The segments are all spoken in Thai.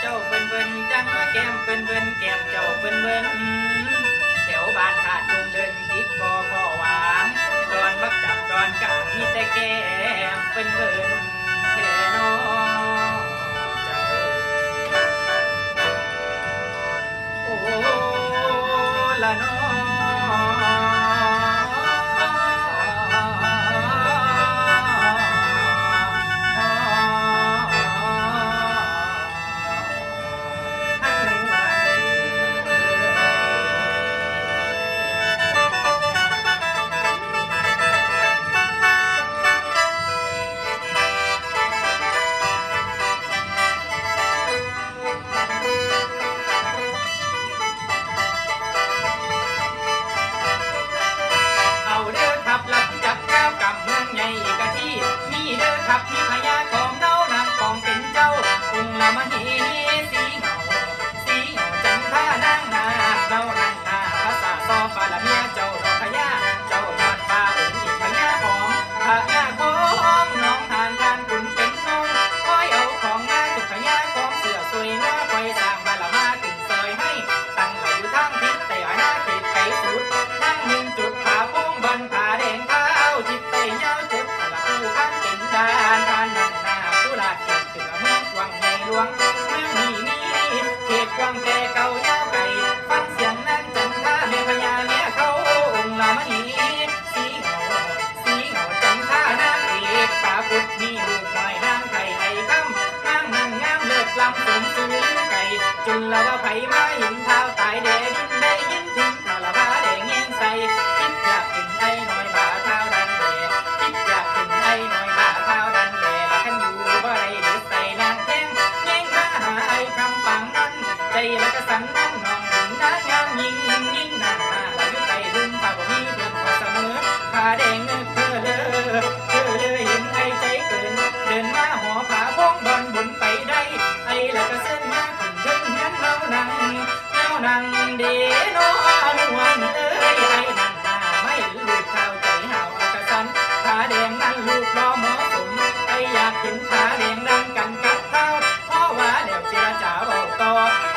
เจ้าเปิ้นเปิ้นจังว่าแก้มเปิ้นเปิ้นแก้มเจ้าเปิ้นเปิ้นแถวบ้านขาดลุงเดินติดกอก็หวางตอนมักจับตอนกาะมีแต่แก้มเปิ้นเปิ้นแค่นอเจ้าโอ้ละนอ 跟老爸拍马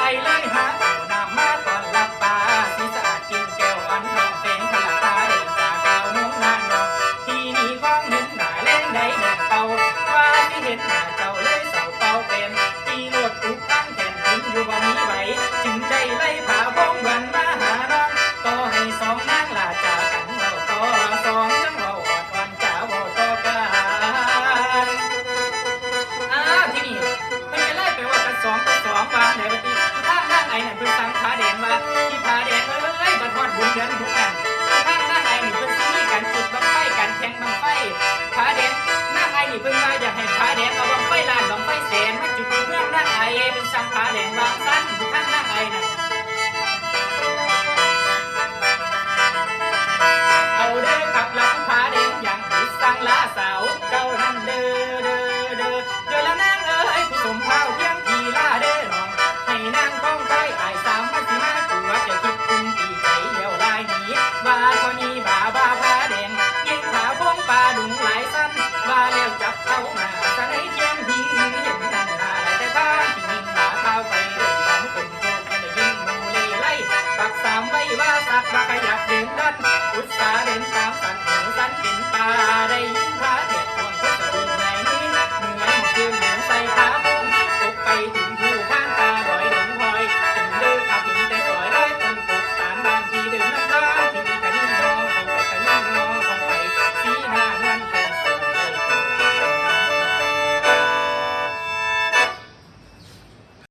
ไปเลยฮะ เป็นสังขารแห่งบางสั้นทั้งร่างกายนั้น Saka.